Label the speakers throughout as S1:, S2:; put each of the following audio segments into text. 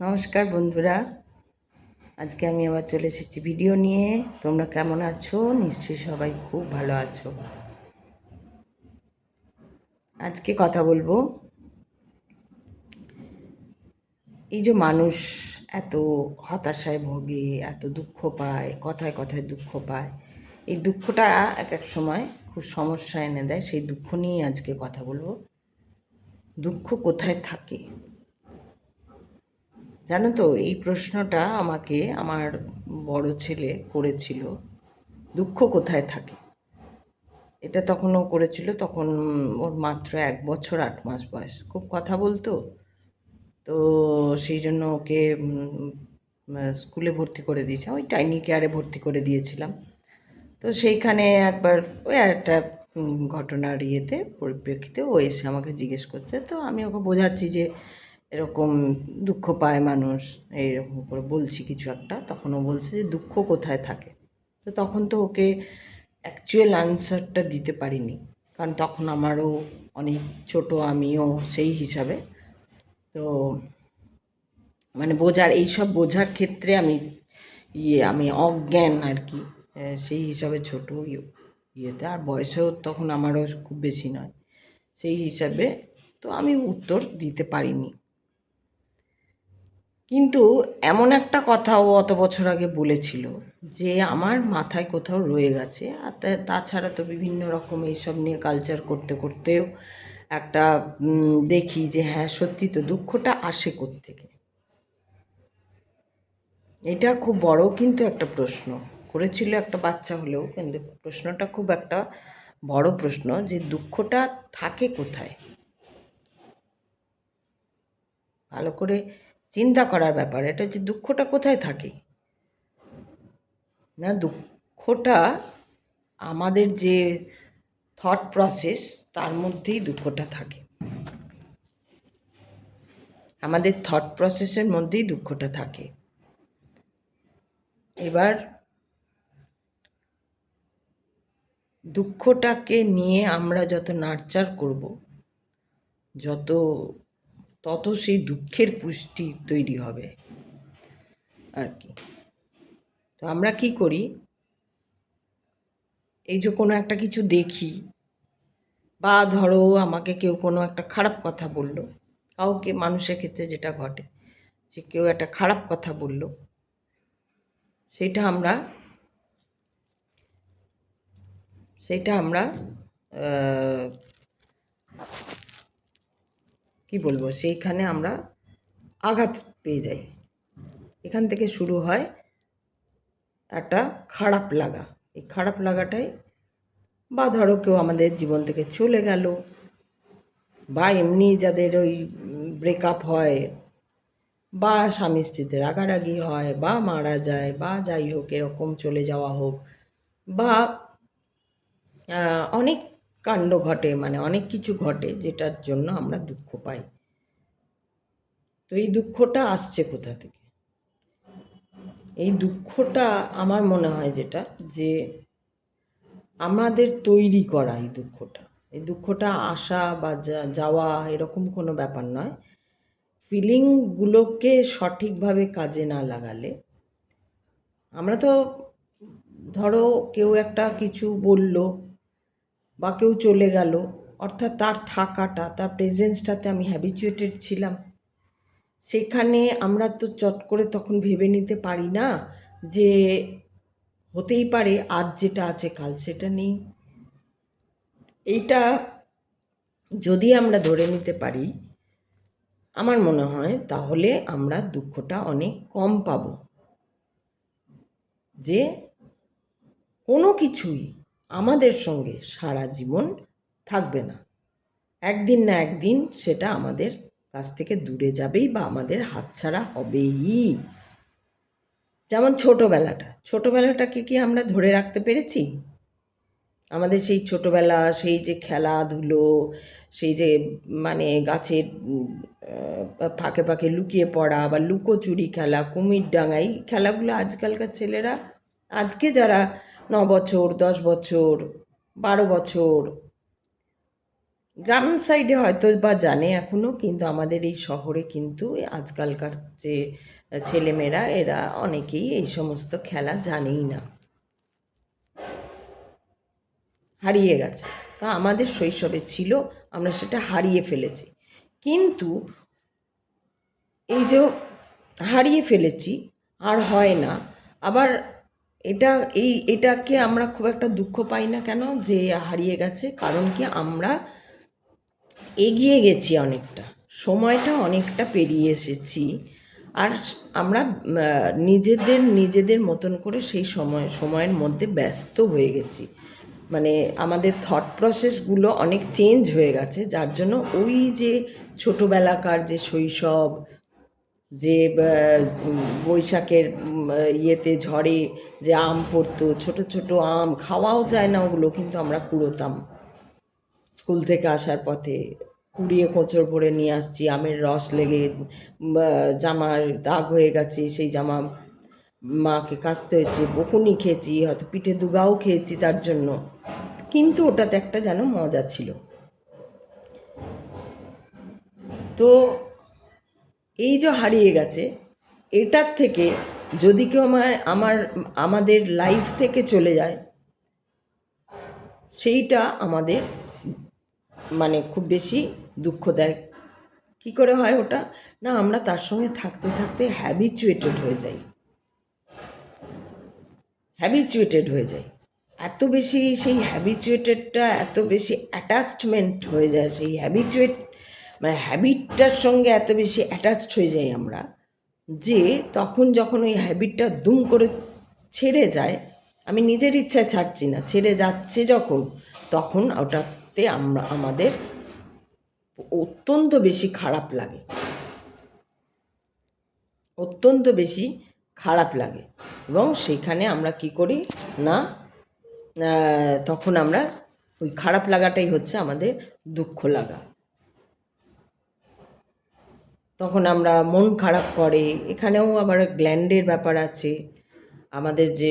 S1: নমস্কার বন্ধুরা। আজকে আমি আবার চলে এসেছি ভিডিও নিয়ে। তোমরা কেমন আছো? নিশ্চয়ই সবাই খুব ভালো আছো। আজকে কথা বলব, এই যে মানুষ এত হতাশায় ভোগে, এত দুঃখ পায়, কথায় কথায় দুঃখ পায়, এই দুঃখটা এক এক সময় খুব সমস্যা এনে দেয়। সেই দুঃখ নিয়েই আজকে কথা বলব। দুঃখ কোথায় থাকে? জানো তো, এই প্রশ্নটা আমাকে আমার বড় ছেলে করেছিল। দুঃখ কোথায় থাকে? এটা তখন ও করেছিল, তখন ওর মাত্র এক বছর আট মাস বয়স। খুব কথা বলতো? তো সেই জন্য ওকে স্কুলে ভর্তি করে দিয়েছিলাম ওই টাইনি কেয়ারে ভর্তি করে দিয়েছিলাম। তো সেইখানে একবার ওই একটা ঘটনার ইয়েতে পরিপ্রেক্ষিতে ও এসে আমাকে জিজ্ঞেস করছে। তো আমি ওকে বোঝাচ্ছি যে এরকম দুঃখ পায় মানুষ, এইরকম করে বলছি কিছু একটা তখন ও বলছে যে দুঃখ কোথায় থাকে? তো তখন তো ওকে অ্যাকচুয়াল আনসারটা দিতে পারিনি। কারণ তখন আমারও অনেক ছোট, আমিও সেই হিসাবে। তো মানে বোঝার, এইসব বোঝার ক্ষেত্রে আমি ইয়ে আমি অজ্ঞান আর কি। সেই হিসাবে ছোট ইয়ে- ইয়েতে। আর বয়সেও তখন আমারও খুব বেশি নয়। সেই হিসাবে তো আমি উত্তর দিতে পারিনি। কিন্তু এমন একটা কথা ও অত বছর আগে বলেছিল যে আমার মাথায় কোথাও রয়ে গেছে। আর তাছাড়া তো বিভিন্ন রকম এইসব নিয়ে কালচার করতে, করতেও একটা দেখি যে হ্যাঁ সত্যি তো দুঃখটা আসে থেকে এটা খুব বড় কিন্তু একটা প্রশ্ন। করেছিল একটা বাচ্চা হলেও কিন্তু প্রশ্নটা খুব একটা বড় প্রশ্ন যে দুঃখটা থাকে কোথায়? ভালো করে চিন্তা করার ব্যাপার, এটা যে দুঃখটা কোথায় থাকে? না, দুঃখটা আমাদের যে থট প্রসেস তার মধ্যেই দুঃখটা থাকে। আমাদের থট প্রসেসের মধ্যেই দুঃখটা থাকে। এবার দুঃখটাকে নিয়ে আমরা যত নার্চার করব, যত তত সেই দুঃখের পুষ্টি তৈরি হবে। আর কি। তো আমরা কি করি? এই যে কোনো একটা কিছু দেখি বা ধরো আমাকে কেউ কোনো একটা খারাপ কথা বলল, কাউকে মানুষের ক্ষেত্রে যেটা ঘটে যে কেউ একটা খারাপ কথা বলল, সেটা আমরা সেটা আমরা কি বলব, সেইখানে আমরা আঘাত পেয়ে যাই। এখান থেকে শুরু হয় একটা খারাপ লাগা। এই খারাপ লাগাটাই বা ধরো কেউ আমাদের জীবন থেকে চলে গেল বা এমনি যাদের ওই ব্রেকআপ হয় বা স্বামী স্ত্রীতে রাগারাগি হয় বা মারা যায় বা যাই হোক এরকম চলে যাওয়া হোক বা অনেক কাণ্ড ঘটে মানে অনেক কিছু ঘটে যেটার জন্য আমরা দুঃখ পাই। তো এই দুঃখটা আসছে কোথা থেকে? এই দুঃখটা আমার মনে হয় যেটা, যে আমাদের তৈরি করা এই দুঃখটা। এই দুঃখটা আসা বা যাওয়া এরকম কোনো ব্যাপার নয়। ফিলিংগুলোকে সঠিকভাবে কাজে না লাগালে আমরা তো ধরো কেউ একটা কিছু বলল বা কেউ চলে গেল, অর্থাৎ তার থাকাটা, তার প্রেজেন্সটাতে আমি হ্যাবিচুয়েটেড ছিলাম। সেখানে আমরা তো চট করে তখন ভেবে নিতে পারি না যে হতেই পারে আজ যেটা আছে, কাল সেটা নেই। এইটা যদি আমরা ধরে নিতে পারি, আমার মনে হয় তাহলে আমরা দুঃখটা অনেক কম পাবো। যে কোনো কিছুই আমাদের সঙ্গে সারা জীবন থাকবে না। একদিন না একদিন সেটা আমাদের কাছ থেকে দূরে যাবেই বা আমাদের হাতছাড়া হবেই। যেমন ছোটোবেলাটা, ছোটোবেলাটাকে কি আমরা ধরে রাখতে পেরেছি? আমাদের সেই ছোটোবেলা, সেই যে খেলাধুলো, সেই যে মানে গাছের ফাঁকে ফাঁকে লুকিয়ে পড়া বা লুকোচুরি খেলা, কুমির ডাঙা এই খেলাগুলো আজকালকার ছেলেরা, আজকে যারা ন বছর, দশ বছর, বারো বছর। গ্রাম সাইডে হয়তো বা জানে এখনও কিন্তু আমাদের এই শহরে কিন্তু আজকালকার যে ছেলেমেয়েরা, এরা অনেকেই এই সমস্ত খেলা জানেই না। হারিয়ে গেছে। তা আমাদের শৈশবে ছিল, আমরা সেটা হারিয়ে ফেলেছি। কিন্তু এই যে হারিয়ে ফেলেছি, আর হয় না। আবার এটা, এই, এটাকে আমরা খুব একটা দুঃখ পাই না কেন যে হারিয়ে গেছে? কারণ কি আমরা এগিয়ে গেছি অনেকটা। সময়টা অনেকটা পেরিয়ে এসেছি। আর আমরা নিজেদের নিজেদের মতন করে সেই সময়, সময়ের মধ্যে ব্যস্ত হয়ে গেছি। মানে আমাদের থট প্রসেসগুলো অনেক চেঞ্জ হয়ে গেছে, যার জন্য ওই যে ছোটোবেলাকার যে শৈশব যে বৈশাখের ইয়েতে ঝড়ে যে আম পড়তো, ছোট ছোট আম, খাওয়াও যায় না ওগুলো, কিন্তু আমরা কুড়োতাম। স্কুল থেকে আসার পথে কুড়িয়ে কোঁচড় ভরে নিয়ে আসছি, আমের রস লেগে জামার দাগ হয়ে গেছে, সেই জামা মাকে কাচতে হয়েছে, বকুনি খেয়েছি, হয়তো পিঠে দুগাও খেয়েছি তার জন্য। কিন্তু ওটাতে একটা যেন মজা ছিল। তো এই যে হারিয়ে গেছে, এটার থেকে যদি কেউ আমার আমার, আমাদের লাইফ থেকে চলে যায়, সেইটা আমাদের মানে খুব বেশি দুঃখ দেয় কী করে হয় ওটা? না, আমরা তার সঙ্গে থাকতে থাকতে হ্যাবিচুয়েটেড হয়ে যাই। হ্যাবিচুয়েটেড হয়ে যাই। এত বেশি সেই হ্যাবিচুয়েটেডটা এত বেশি অ্যাটাচমেন্ট হয়ে যায়, সেই হ্যাবিচুয়েট মানে হ্যাবিটটার সঙ্গে এত বেশি অ্যাটাচড হয়ে যাই আমরা, যে তখন যখন ওই হ্যাবিটটা দুম করে ছেড়ে যায়, আমি নিজের ইচ্ছায় ছাড়ছি না, ছেড়ে যাচ্ছে যখন, তখন ওটাতে আমরা, আমাদের অত্যন্ত বেশি খারাপ লাগে। অত্যন্ত বেশি খারাপ লাগে। এবং সেখানে আমরা কি করি? না তখন আমরা ওই খারাপ লাগাটাই হচ্ছে আমাদের দুঃখ লাগা। তখন আমরা মন খারাপ করে। এখানেও আবার গ্ল্যান্ডের ব্যাপার আছে। আমাদের যে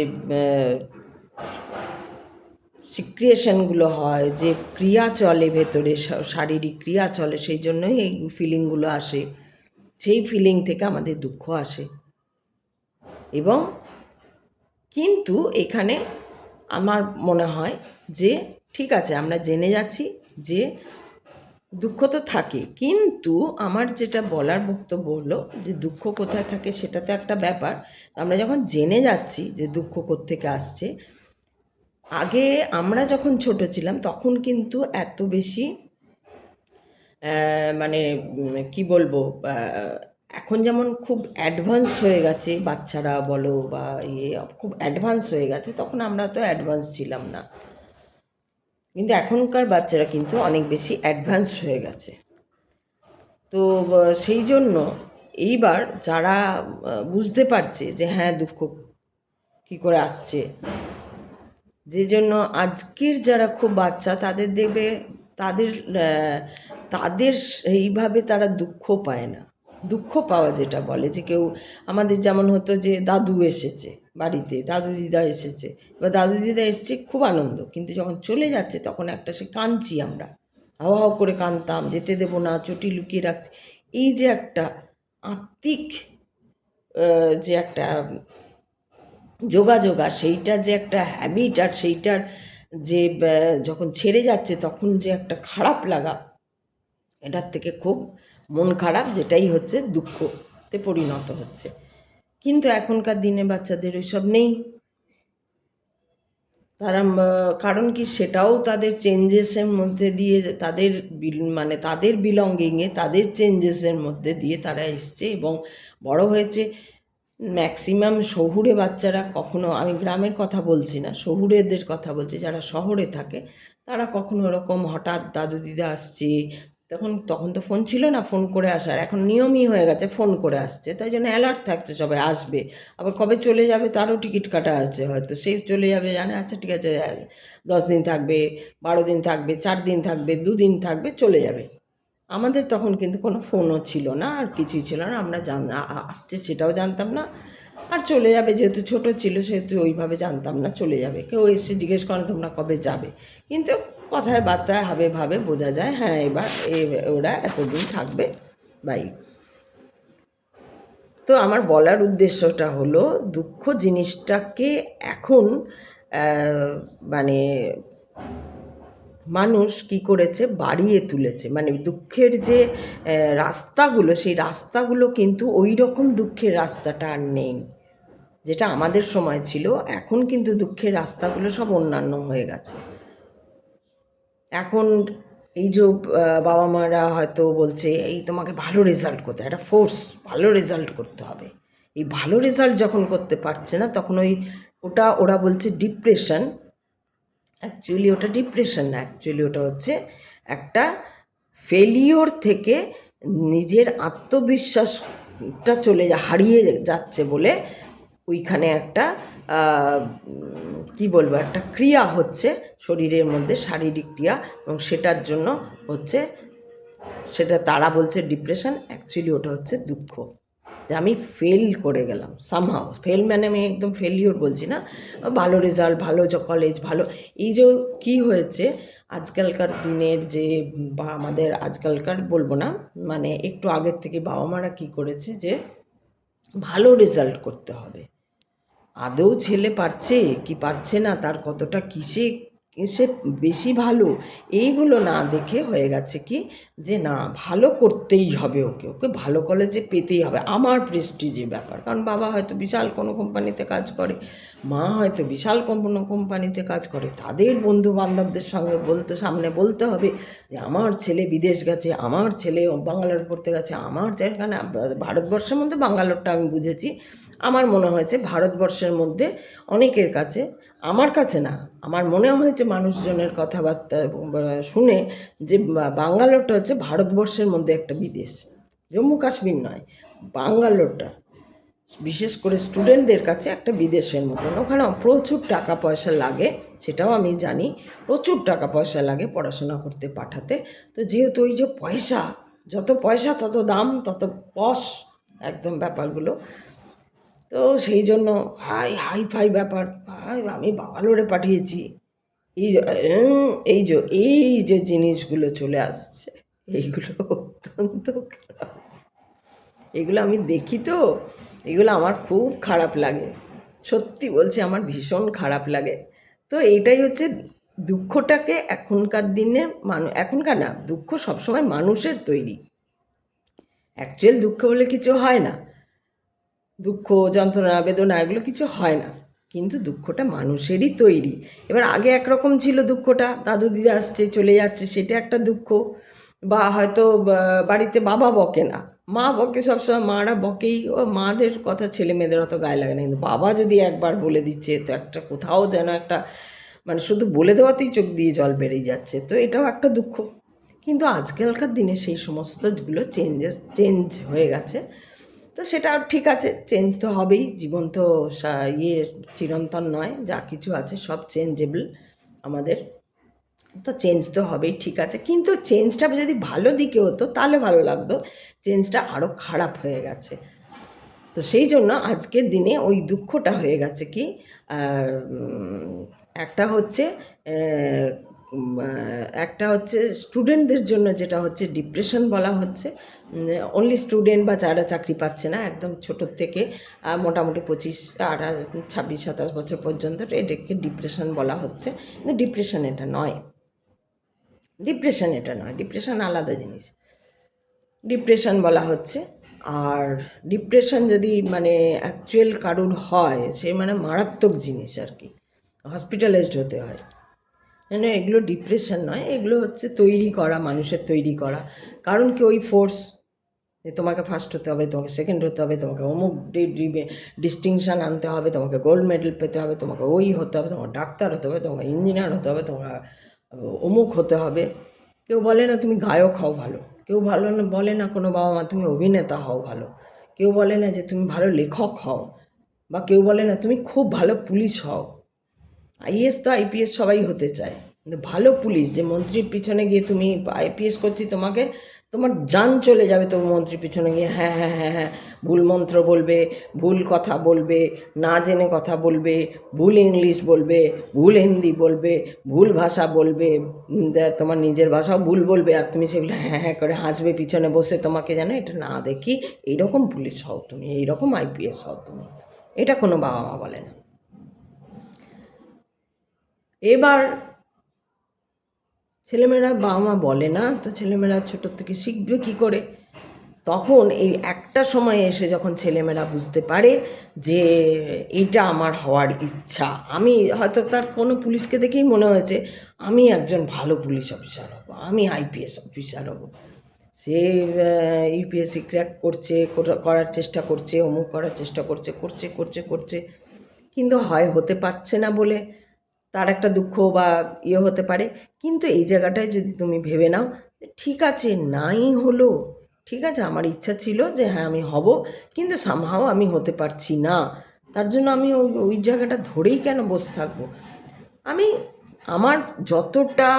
S1: সিক্রিয়েশনগুলো হয়, যে ক্রিয়া চলে ভেতরে শারীরিক ক্রিয়া চলে, সেই জন্যই এই ফিলিংগুলো আসে। সেই ফিলিং থেকে আমাদের দুঃখ আসে। এবং কিন্তু এখানে আমার মনে হয় যে, ঠিক আছে, আমরা জেনে যাচ্ছি যে দুঃখ তো থাকে। কিন্তু আমার যেটা বলার বক্তব্য হলো যে দুঃখ কোথায় থাকে সেটা তো একটা ব্যাপার। আমরা যখন জেনে যাচ্ছি যে দুঃখ কোত্থেকে আসছে, আগে আমরা যখন ছোট ছিলাম তখন কিন্তু এত বেশি মানে কি বলব এখন যেমন খুব অ্যাডভান্স হয়ে গেছে বাচ্চারা বলো বা ইয়ে খুব অ্যাডভান্স হয়ে গেছে, তখন আমরা তো অ্যাডভান্স ছিলাম না। কিন্তু এখনকার বাচ্চারা কিন্তু অনেক বেশি অ্যাডভান্স হয়ে গেছে। তো সেই জন্য এইবার যারা বুঝতে পারছে যে হ্যাঁ দুঃখ কী করে আসছে, যে জন্য আজকের যারা খুব বাচ্চা তাদের দেখবে তাদের তাদের সেইভাবে তারা দুঃখ পায় না। দুঃখ পাওয়া যেটা বলে যে কেউ, আমাদের যেমন হতো যে দাদু এসেছে বাড়িতে, দাদু দিদা এসেছে। এবার দাদু দিদা এসেছে, খুব আনন্দ। কিন্তু যখন চলে যাচ্ছে, তখন একটা সে কাঁদছি আমরা। হাওয়া হাও করে কাঁদতাম, যেতে দেবো না, চটি লুকিয়ে রাখছি। এই যে একটা আত্মিক যে একটা যোগাযোগ আর সেইটা যে একটা হ্যাবিট আর সেইটার যে যখন ছেড়ে যাচ্ছে, তখন যে একটা খারাপ লাগা, এটার থেকে খুব মন খারাপ, যেটাই হচ্ছে দুঃখতে পরিণত হচ্ছে। কিন্তু এখনকার দিনে বাচ্চাদের ওইসব নেই। তারা কারণ কি সেটাও তাদের চেঞ্জেসের মধ্যে দিয়ে তাদের মানে তাদের বিলঙ্গিংয়ে তাদের চেঞ্জেসের মধ্যে দিয়ে তারা এসছে এবং বড় হয়েছে। ম্যাক্সিমাম শহুরে বাচ্চারা কখনো, আমি গ্রামের কথা বলছি না, শহুরেদের কথা বলছি, যারা শহরে থাকে, তারা কখনো ওরকম হঠাৎ দাদু দিদা আসছে তখন তখন তো ফোন ছিল না ফোন করে আসার। এখন নিয়মই হয়ে গেছে ফোন করে আসছে তাই জন্য অ্যালার্ট থাকছে সবাই, আসবে। আবার কবে চলে যাবে তারও টিকিট কাটা আছে হয়তো। সেই চলে যাবে, জানে আচ্ছা ঠিক আছে দশ দিন থাকবে, বারো দিন থাকবে, চার দিন থাকবে, দুদিন থাকবে, চলে যাবে। আমাদের তখন কিন্তু কোনো ফোনও ছিল না, আর কিছুই ছিল না। আমরা জান আসছে সেটাও জানতাম না। আর চলে যাবে, যেহেতু ছোট ছিল সেহেতু ওইভাবে জানতাম না, চলে যাবে। কেউ এসে জিজ্ঞেস করেন তোমরা কবে যাবে। কিন্তু কথায় বার্তায় হাবে ভাবে বোঝা যায় হ্যাঁ এবার এ- ওরা এতদিন থাকবে বাই তো আমার বলার উদ্দেশ্যটা হলো, দুঃখ জিনিসটাকে এখন মানে মানুষ কি করেছে? বাড়িয়ে তুলেছে। মানে দুঃখের যে রাস্তাগুলো, সেই রাস্তাগুলো কিন্তু ওই রকম দুঃখের রাস্তাটা আর নেই। যেটা আমাদের সময় ছিল, এখন কিন্তু দুঃখের রাস্তাগুলো সব অন্যান্য হয়ে গেছে। এখন এই যে বাবা মারা হয়তো বলছে, এই তোমাকে ভালো রেজাল্ট করতে একটা ফোর্স ভালো রেজাল্ট করতে হবে। এই ভালো রেজাল্ট যখন করতে পারছে না, তখন ওই ওটা, ওরা বলছে ডিপ্রেশন অ্যাকচুয়ালি ওটা ডিপ্রেশন না। অ্যাকচুয়ালি ওটা হচ্ছে একটা ফেলিওর থেকে নিজের আত্মবিশ্বাসটা চলে যা, হারিয়ে যাচ্ছে বলে ওইখানে একটা কি বলব, একটা ক্রিয়া হচ্ছে শরীরের মধ্যে, শারীরিক ক্রিয়া এবং সেটার জন্য হচ্ছে, সেটা তারা বলছে ডিপ্রেশন অ্যাকচুয়ালি ওটা হচ্ছে দুঃখ। যে আমি ফেল করে গেলাম সামহাও ফেল মানে আমি একদম ফেলিওর বলছি না, ভালো রেজাল্ট ভালো কলেজ ভালো। এই যে কী হয়েছে, আজকালকার দিনের যে বা আমাদের আজকালকার বলব না মানে একটু আগের থেকে বাবা মারা কী করেছে যে, ভালো রেজাল্ট করতে হবে। আদৌ ছেলে পারছে কি পারছে না, তার কতটা কিসে কিসে বেশি ভালো, এইগুলো না দেখে হয়ে গেছে কি যে না, ভালো করতেই হবে ওকে ওকে ভালো কলেজে পেতেই হবে। আমার প্রেস্টিজের ব্যাপার, কারণ বাবা হয়তো বিশাল কোনো কোম্পানিতে কাজ করে, মা হয়তো বিশাল কোনো কোম্পানিতে কাজ করে, তাদের বন্ধু বান্ধবদের সঙ্গে বলতে, সামনে বলতে হবে যে আমার ছেলে বিদেশ গেছে, আমার ছেলে বাঙ্গালোর পড়তে গেছে, আমার যেখানে ভারতবর্ষের মধ্যে বাঙ্গালোরটা আমি বুঝেছি, আমার মনে হয়েছে ভারতবর্ষের মধ্যে অনেকের কাছে আমার কাছে না, আমার মনে হয়েছে মানুষজনের কথাবার্তা শুনে যে বাঙ্গালোরটা হচ্ছে ভারতবর্ষের মধ্যে একটা বিদেশ। জম্মু কাশ্মীর নয়, বাঙ্গালোরটা। বিশেষ করে স্টুডেন্টদের কাছে একটা বিদেশের মতন। ওখানে প্রচুর টাকা পয়সা লাগে, সেটাও আমি জানি। প্রচুর টাকা পয়সা লাগে পড়াশোনা করতে, পাঠাতে। তো যেহেতু ওই যে পয়সা, যত পয়সা তত দাম, তত পশ একদম ব্যাপারগুলো। তো সেই জন্য, হাই হাই ফাই ব্যাপার। আমি বাঙ্গালোরে পাঠিয়েছি। এই এই যে এই যে জিনিসগুলো চলে আসছে, এইগুলো অত্যন্ত খারাপ। এগুলো আমি দেখি তো, এগুলো আমার খুব খারাপ লাগে। সত্যি বলছি, আমার ভীষণ খারাপ লাগে। তো এইটাই হচ্ছে দুঃখটাকে এখনকার দিনে মানুষ এখনকার না, দুঃখ সবসময় মানুষের তৈরি। অ্যাকচুয়াল দুঃখ বলে কিছু হয় না। দুঃখ, যন্ত্রণা, বেদনা, এগুলো কিছু হয় না। কিন্তু দুঃখটা মানুষেরই তৈরি। এবার আগে একরকম ছিল দুঃখটা, দাদু দিদি আসছে, চলে যাচ্ছে, সেটা একটা দুঃখ। বা হয়তো বাড়িতে বাবা বকে না। মা বকে সবসময়, মারা বকেই। ও মাদের কথা ছেলে মেয়েদের অত গায়ে লাগে না। কিন্তু বাবা যদি একবার বলে দিচ্ছে, তো একটা কোথাও যেন একটা মানে শুধু বলে দেওয়াতেই চোখ দিয়ে জল বেরিয়ে যাচ্ছে। তো এটাও একটা দুঃখ। কিন্তু আজকালকার দিনে সেই সমস্তগুলো চেঞ্জেস চেঞ্জ হয়ে গেছে। তো সেটা ঠিক আছে চেঞ্জ তো হবেই। জীবন তো ইয়ে চিরন্তন নয়, যা কিছু আছে সব চেঞ্জেবল আমাদের। তো চেঞ্জ তো হবেই, ঠিক আছে। কিন্তু চেঞ্জটা যদি ভালো দিকে হতো, তাহলে ভালো লাগতো। চেঞ্জটা আরও খারাপ হয়ে গেছে। তো সেই জন্য আজকের দিনে ওই দুঃখটা হয়ে গেছে কি একটা হচ্ছে একটা হচ্ছে স্টুডেন্টদের জন্য যেটা হচ্ছে ডিপ্রেশন বলা হচ্ছে। অনলি স্টুডেন্ট বা যারা চাকরি পাচ্ছে না, একদম ছোটোর থেকে মোটামুটি পঁচিশ, আঠাশ, ছাব্বিশ, সাতাশ বছর পর্যন্ত এটাকে ডিপ্রেশন বলা হচ্ছে। কিন্তু ডিপ্রেশন এটা নয়। ডিপ্রেশন এটা নয়। ডিপ্রেশন আলাদা জিনিস। ডিপ্রেশন বলা হচ্ছে। আর ডিপ্রেশন যদি মানে অ্যাকচুয়াল কারুর হয়, সে মানে মারাত্মক জিনিস আর কি। হসপিটালাইজড হতে হয়। এগুলো ডিপ্রেশন নয়। এগুলো হচ্ছে তৈরি করা, মানুষের তৈরি করা। কারণ কি ওই ফোর্স যে তোমাকে ফার্স্ট হতে হবে, তোমাকে সেকেন্ড হতে হবে, তোমাকে অমুক ডিস্টিংশন আনতে হবে, তোমাকে গোল্ড মেডেল পেতে হবে, তোমাকে ওই হতে হবে, তোমাকে ডাক্তার হতে হবে, তোমাকে ইঞ্জিনিয়ার হতে হবে, তোমাকে অমুক হতে হবে। কেউ বলে না তুমি গায়ক হও ভালো, কেউ ভালো না, বলে না কোনো বাবা মা তুমি অভিনেতা হও ভালো, কেউ বলে না যে তুমি ভালো লেখক হও, বা কেউ বলে না তুমি খুব ভালো পুলিশ হও। আইএস তো আইপিএস সবাই হতে চায় ভালো পুলিশ, যে মন্ত্রীর পিছনে গিয়ে তুমি আইপিএস করছি তোমাকে তোমার যান চলে যাবে তো মন্ত্রী পিছনে গিয়ে হ্যাঁ হ্যাঁ হ্যাঁ হ্যাঁ ভুল মন্ত্র বলবে, ভুল কথা বলবে, না জেনে কথা বলবে, ভুল ইংলিশ বলবে, ভুল হিন্দি বলবে, ভুল ভাষা বলবে তোমার নিজের ভাষাও ভুল বলবে, আর তুমি সেগুলো হ্যাঁ হ্যাঁ করে হাসবে পিছনে বসে, তোমাকে যেন এটা না দেখি এইরকম পুলিশ হও তুমি, এইরকম আইপিএস হও তুমি। এটা কোনো বাবা মা বলে না। এবার ছেলেমেয়েরা বাবা মা বলে না, তো ছেলেমেয়েরা ছোট থেকে শিখবে কি করে? তখন এই একটা সময় এসে যখন ছেলেমেয়েরা বুঝতে পারে যে এটা আমার হওয়ার ইচ্ছা, আমি হয়তো তার কোনো পুলিশকে দেখেই মনে হয়েছে, আমি একজন ভালো পুলিশ অফিসার হব, আমি আইপিএস অফিসার হব। সে ইউপিএসসি ক্র্যাক করছে করা- করার চেষ্টা করছে, অমুক করার চেষ্টা করছে করছে করছে করছে, কিন্তু হয় হতে পারছে না বলে তার একটা দুঃখ বা ইয়ে হতে পারে। কিন্তু এই জায়গাটায় যদি তুমি ভেবে নাও ঠিক আছে, নাই হলো, ঠিক আছে, আমার ইচ্ছা ছিল যে হ্যাঁ আমি হব, কিন্তু সামহাও আমি হতে পারছি না। তার জন্য আমি ওই ওই জায়গাটা ধরেই কেন বসে থাকব? আমি, আমার যতটা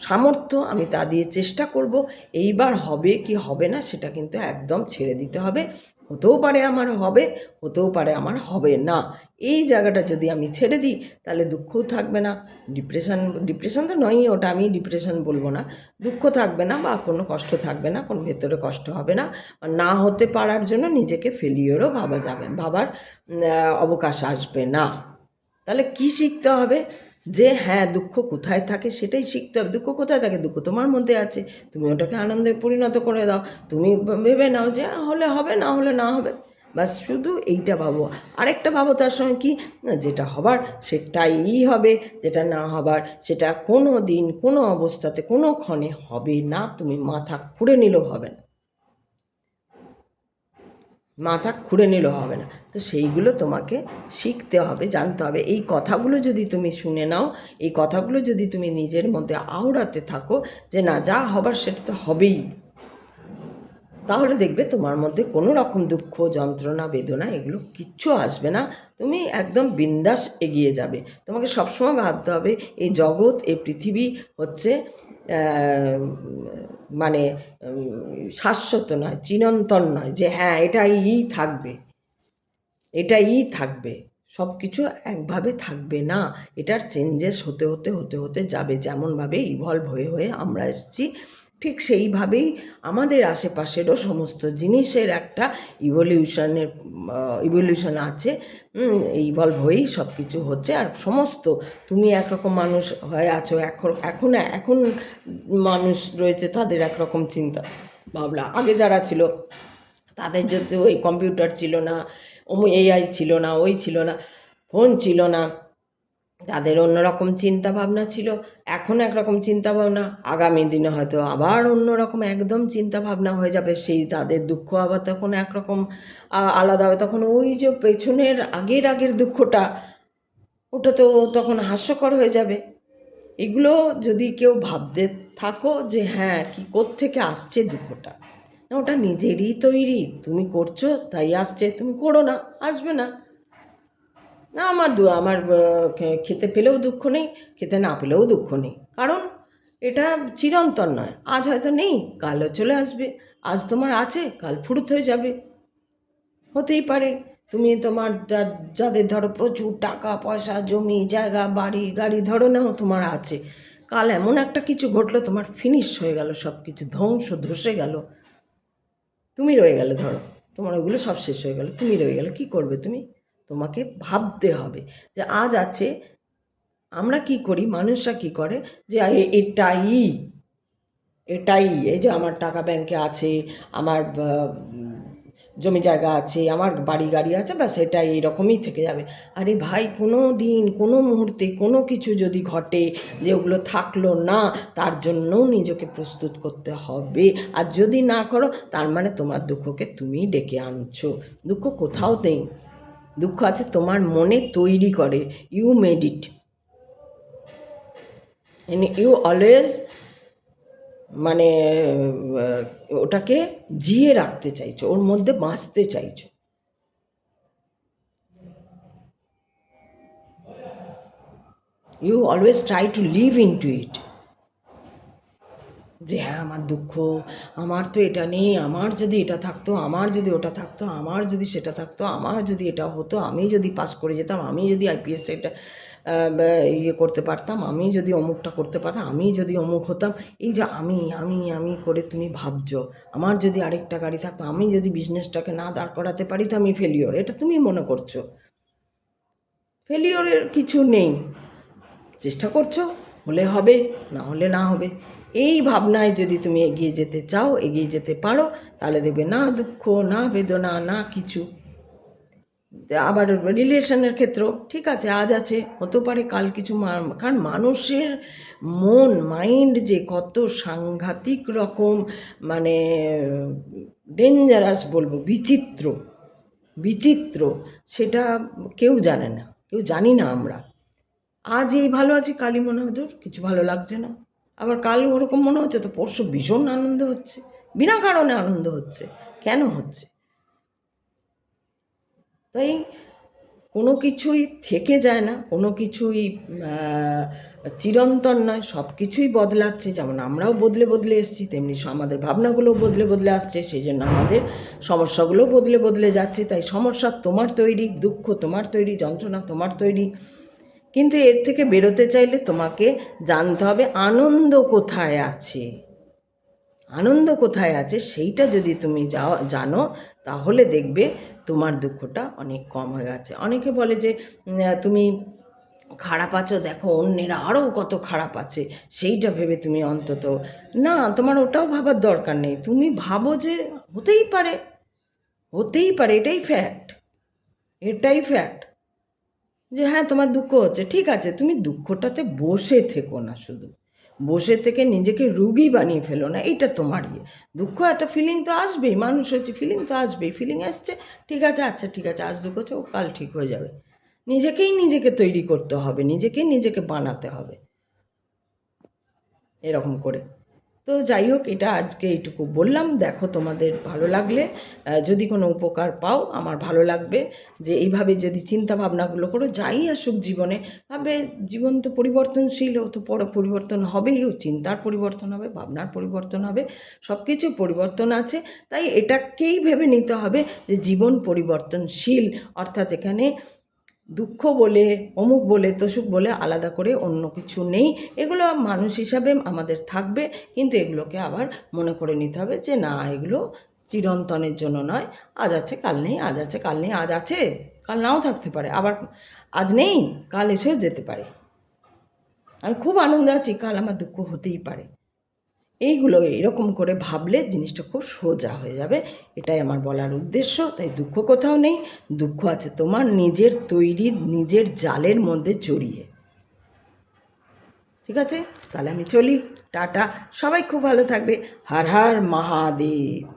S1: সামর্থ্য আমি তা দিয়ে চেষ্টা করব, এইবার হবে কি হবে না, সেটা কিন্তু একদম ছেড়ে দিতে হবে। হতেও পারে আমার হবে, হতেও পারে আমার হবে না। এই জায়গাটা যদি আমি ছেড়ে দিই, তাহলে দুঃখও থাকবে না। ডিপ্রেশন ডিপ্রেশন তো নয়ই, ওটা আমি ডিপ্রেশন বলব না। দুঃখ থাকবে না বা কোনো কষ্ট থাকবে না, কোনো ভেতরে কষ্ট হবে না। না হতে পারার জন্য নিজেকে ফেলিওরও ভাবা যাবে, ভাবার অবকাশ আসবে না। তাহলে কি শিখতে হবে? যে হ্যাঁ দুঃখ কোথায় থাকে সেটাই শিখতে হবে। দুঃখ কোথায় থাকে? দুঃখ তোমার মধ্যে আছে। তুমি ওটাকে আনন্দে পরিণত করে দাও। তুমি ভেবে নাও যে হলে হবে, না হলে না হবে। বাস শুধু এইটা ভাবো। আরেকটা ভাবো তার সঙ্গে কি? না, যেটা হবার সেটাই হবে, যেটা না হবার সেটা কোনো দিন কোনো অবস্থাতে, কোনো ক্ষণে হবে না। তুমি মাথা খুঁড়ে নিলেও হবে না। মাথা খুঁড়ে নিলেও হবে না। তো সেইগুলো তোমাকে শিখতে হবে, জানতে হবে। এই কথাগুলো যদি তুমি শুনে নাও, এই কথাগুলো যদি তুমি নিজের মধ্যে আওড়াতে থাকো যে না, যা হবার সেটা তো হবেই। তাহলে দেখবে তোমার মধ্যে কোনো রকম দুঃখ, যন্ত্রণা, বেদনা এগুলো কিচ্ছু আসবে না। তুমি একদম বিন্দাস এগিয়ে যাবে। তোমাকে সবসময় ভাবতে হবে, এই জগৎ, এই পৃথিবী হচ্ছে মানে শাশ্বত নয়, চিরন্তন নয় যে হ্যাঁ এটাই থাকবে। এটাই থাকবে। সব কিছু একভাবে থাকবে না। এটার চেঞ্জেস হতে হতে হতে হতে যাবে। যেমনভাবে ইভলভ হয়ে হয়ে আমরা এসেছি ঠিক সেইভাবেই আমাদের আশেপাশেরও সমস্ত জিনিসের একটা ইভলিউশনের ইভলিউশন আছে। ইভলভ হয়েই সব কিছু হচ্ছে। আর সমস্ত, তুমি একরকম মানুষ হয়ে আছো, এখন এখন এখন মানুষ রয়েছে, তাদের একরকম চিন্তা ভাবনা। আগে যারা ছিল, তাদের যদি ওই কম্পিউটার ছিল না ওমু এআই ছিল না, ওই ছিল না ফোন ছিল না তাদের অন্যরকম চিন্তা ভাবনা ছিল, এখন একরকম চিন্তা ভাবনা আগামী দিনে হয়তো আবার অন্যরকম একদম চিন্তা ভাবনা হয়ে যাবে, সেই তাদের দুঃখ আবার তখন একরকম আলাদা হবে। তখন ওই যে পেছনের আগের আগের দুঃখটা, ওটা তো তখন হাস্যকর হয়ে যাবে। এগুলো যদি কেউ ভাবতে থাকো যে হ্যাঁ কি থেকে আসছে দুঃখটা? না, ওটা নিজেরই তৈরি, তুমি করছ, তাই আসছে, তুমি করো না, আসবে না। না, আমার দু, আমার খেতে পেলেও দুঃখ নেই, খেতে না পেলেও দুঃখ নেই। কারণ এটা চিরন্তন নয়। আজ হয়তো নেই, কালও চলে আসবে। আজ তোমার আছে, কাল ফুরুত হয়ে যাবে। হতেই পারে, তুমি তোমার যাদের ধরো প্রচুর টাকা, পয়সা, জমি, জায়গা, বাড়ি, গাড়ি, ধরো নাও, তোমার আছে। কাল এমন একটা কিছু ঘটলো, তোমার ফিনিশ হয়ে গেল সব কিছু ধ্বংস, ধসে গেল। তুমি রয়ে গেলে ধরো, তোমার ওগুলো সব শেষ হয়ে গেল। তুমি রয়ে গেলে, কি করবে তুমি? তোমাকে ভাবতে হবে যে আজ আছে, আমরা কি করি, মানুষরা কি করে? যে এটাই এটাই, এই যে আমার টাকা ব্যাংকে আছে, আমার জমি জায়গা আছে, আমার বাড়ি গাড়ি আছে, ব্যাস এটা এরকমই থেকে যাবে। আরে ভাই, কোনো দিন, কোনো মুহূর্তে, কোনো কিছু যদি ঘটে যে ওগুলো থাকল না, তার জন্যও নিজেকে প্রস্তুত করতে হবে। আর যদি না করো, তার মানে তোমার দুঃখকে তুমি ডেকে আনছো। দুঃখ কোথাও নেই। দুঃখ আছে, তোমার মনে তৈরি করে। You made it you always মানে ওটাকে জিয়ে রাখতে চাইছো, ওর মধ্যে বাঁচতে চাইছো। You always try to live into it যে হ্যাঁ আমার দুঃখ, আমার তো এটা নেই, আমার যদি এটা থাকতো, আমার যদি ওটা থাকতো, আমার যদি সেটা থাকতো, আমার যদি এটা হতো, আমি যদি পাস করে যেতাম, আমি যদি আইপিএস এটা ইয়ে করতে পারতাম, আমি যদি অমুকটা করতে পারতাম, আমি যদি অমুক হতাম, এই যে আমি আমি আমি করে তুমি ভাবছ, আমার যদি আরেকটা গাড়ি থাকতো, আমি যদি বিজনেসটাকে না দাঁড় করাতে পারি, তো আমি ফেলিওর এটা তুমি মনে করছ? ফেলিওরের কিছু নেই, চেষ্টা করছ, হলে হবে, না হলে না হবে। এই ভাবনায় যদি তুমি এগিয়ে যেতে চাও, এগিয়ে যেতে পারো, তাহলে দেখবে না দুঃখ, না বেদনা, না কিছু। আবার রিলেশনের ক্ষেত্রেও ঠিক আছে, আজ আছে, হতে পারে কাল কিছু কারণ মানুষের মন, মাইন্ড যে কত সাংঘাতিক রকম মানে ডেঞ্জারাস বলব, বিচিত্র বিচিত্র, সেটা কেউ জানে না, কেউ জানি না আমরা। আজ এই ভালো আছি কালই মনে কিছু ভালো লাগছে না। আবার কাল ওরকম মনে হচ্ছে তো পরশু ভীষণ আনন্দ হচ্ছে। বিনা কারণে আনন্দ হচ্ছে। কেন হচ্ছে? তাই কোনো কিছুই থেকে যায় না, কোনো কিছুই চিরন্তন নয়, সব কিছুই বদলাচ্ছে। যেমন আমরাও বদলে বদলে এসেছি, তেমনি আমাদের ভাবনাগুলোও বদলে বদলে আসছে সেই জন্য আমাদের সমস্যাগুলোও বদলে বদলে যাচ্ছে। তাই সমস্যা তোমার তৈরি, দুঃখ তোমার তৈরি, যন্ত্রণা তোমার তৈরি। কিন্তু এর থেকে বেরোতে চাইলে তোমাকে জানতে হবে আনন্দ কোথায় আছে। আনন্দ কোথায় আছে সেইটা যদি তুমি যাও, জানো, তাহলে দেখবে তোমার দুঃখটা অনেক কম হয়ে গেছে। অনেকে বলে যে তুমি খারাপ আছো, দেখো অন্যেরা আরও কত খারাপ আছে, সেইটা ভেবে তুমি অন্তত, না, তোমার ওটাও ভাবার দরকার নেই। তুমি ভাবো যে হতেই পারে হতেই পারে, এটাই ফ্যাক্ট এটাই ফ্যাক্ট যে হ্যাঁ তোমার দুঃখ হচ্ছে। ঠিক আছে, তুমি দুঃখটাতে বসে থেকো না শুধু। বসে থেকে নিজেকে রুগী বানিয়ে ফেলো না, এইটা তোমার ইয়ে। দুঃখ একটা ফিলিং তো আসবেই, মানুষ হচ্ছে ফিলিং তো আসবেই ফিলিং আসছে ঠিক আছে আচ্ছা ঠিক আছে, আজ দুঃখ হচ্ছে, ও কাল ঠিক হয়ে যাবে। নিজেকেই নিজেকে তৈরি করতে হবে, নিজেকেই নিজেকে বানাতে হবে। এরকম করে। তো যাই হোক, এটা আজকে এইটুকু বললাম। দেখো তোমাদের ভালো লাগলে যদি কোনো উপকার পাও, আমার ভালো লাগবে। যে এইভাবে যদি চিন্তা ভাবনাগুলো করো, যাই আসুক জীবনে, ভাবে জীবন তো পরিবর্তনশীল, ও তো বড় পরিবর্তন হবেই, ও চিন্তার পরিবর্তন হবে, ভাবনার পরিবর্তন হবে সব কিছু পরিবর্তন আছে। তাই এটাকেই ভেবে নিতে হবে যে জীবন পরিবর্তনশীল, অর্থাৎ এখানে দুঃখ বলে, অমুক বলে, তসুক বলে আলাদা করে অন্য কিছু নেই। এগুলো মানুষ হিসাবে আমাদের থাকবে, কিন্তু এগুলোকে আবার মনে করে নিতে হবে যে, না, এগুলো চিরন্তনের জন্য নয়। আজ আছে, কাল নেই, আজ আছে, কাল নেই, আজ আছে, কাল নাও থাকতে পারে, আবার আজ নেই, কাল এসেও যেতে পারে। আমি খুব আনন্দ আছি, কাল আমার দুঃখ হতেই পারে। এইগুলো এরকম করে ভাবলে জিনিসটা খুব সোজা হয়ে যাবে। এটাই আমার বলার উদ্দেশ্য, তাই দুঃখ কোথাও নেই। দুঃখ আছে তোমার নিজের তৈরি, নিজের জালের মধ্যে জড়িয়ে ঠিক আছে? তাহলে আমি চলি। টাটা। সবাই খুব ভালো থাকবে। হার হার মহাদেব।